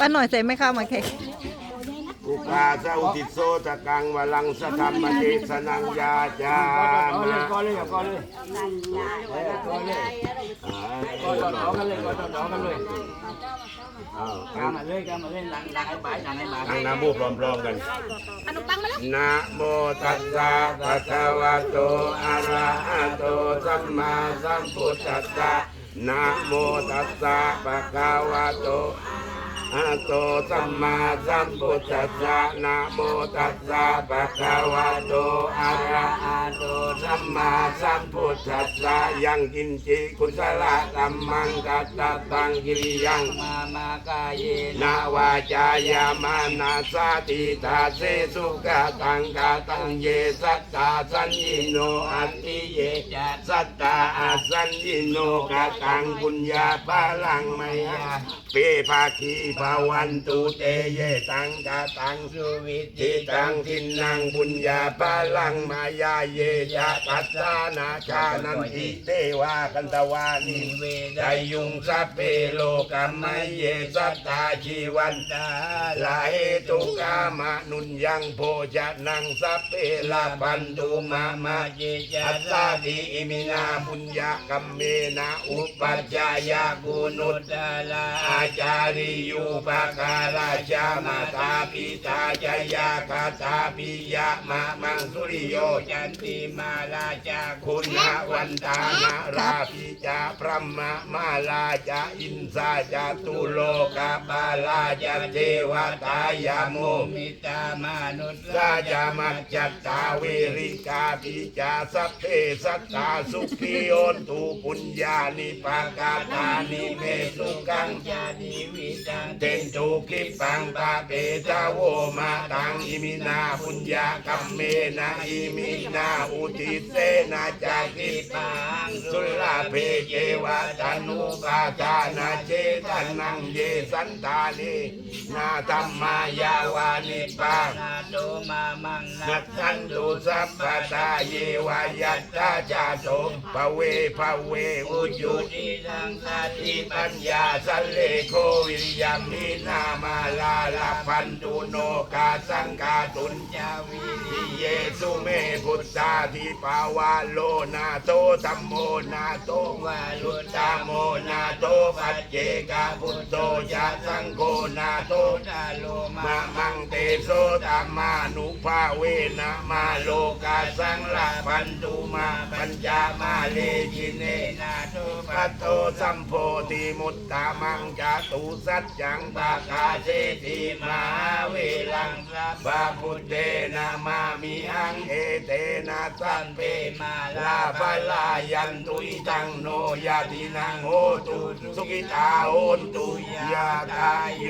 ป้าหน่อยใส่ไม่เข้ามาแขกอุปาสอุติโสตะกังวลังสกรรมเทสนังยาจาก็เลยมาก็เลยก็เลยก็เลยก็ต่อต่อกันเลยก็ต่อต่อกันเลยอ้าวกามาเลยกามาเลยหลังหลังให้บายหลังให้บายตั้งน้ำมูกพร้อมๆกันขนมปังมาแล้วนะโมตัสสะภะคะวะโตอะระหะโตสัมมาสัมพุทธัสสะนะโมตัสสะภะคะวะโต อะระหะโตสัมมาสัมพุทธัสสะนะโมตัสสะภะคะวะโตอะระหะโต สัมมาสัมพุทธัสสะยังกินจิกุศลธัมมังกัตตังกิริยังมามากายเยนาวาจายามานาสาติตาเสสุกะตังกาตังเยสัตตาสัญญิโนอัตติเยจะสัตตาอาสัญญิโนกะตังปุญญาปาลังมยาเปภาคีภาวันตุเตเยตังกาตังสุวิธิตังทินนังปุญญาปาลังมายาเยจะตัสสานาชานันติเทวากันตวานิเวไดยุงสัพเพโลกัมมยเยสัตตาชีวันตาลาเหตุกามนุนยังโพจนังสัพเพลาปันตุมามาเยจัสสาติอิมินาบุญญากัมเมนะอุปัจจายากุนุตตาลาอาจาริยุปการาชามาตาปิตาจายาคาตาปิยะมามังสุริโยจันติมาลาจาคุณวันตานาราปิจาพระมะมาลาจาอินสาจาตุโลกาบาลาจาเทวตายาโมมิตามนุษย์ราจามัจจตาเวริกาปิจาสัพเพสัตตาสุขีโอนตุปุญญานิปากาตานิเมสุกังจานิวิตังเตนตุกิปังปาเปตาโวมาตังอิมินาปุญญากัมเมนะอิมินาอุติเสนาจากิปังสุลาเพเกวะตานุปาจานาเช นังเยสันตานินาธรรมายาวานิปังนาโตมามังนักขันตุสัพพะทาเยวายัตตาจาโตภเวภเวอุจุติที่ทางสาทิธิปัญญาสัลเลโควิริยมมินามาลาลาพันตุโนกาสังกาตุนจาวิริเยสุเมพุทธาทิปาวาโลนาโตธัมโมนาโตวาลุตตาโมนาโตปัจเจกาพุทโตยะสังโฆนาโตตาโลมามังเตโสตามานุภาเวนะมาโลกาสังลาพันตุมาปัญญามาเลจิเนนาโตปัตโตสัมโพธิมุตตามังจาตุสัจจังปะกาเจติมาเวลังบาพุทเงเอเตนะสันเปมาลาภลายันตุยตังโนยาตินังโหตุสุกิตาโอนตุยาตายโย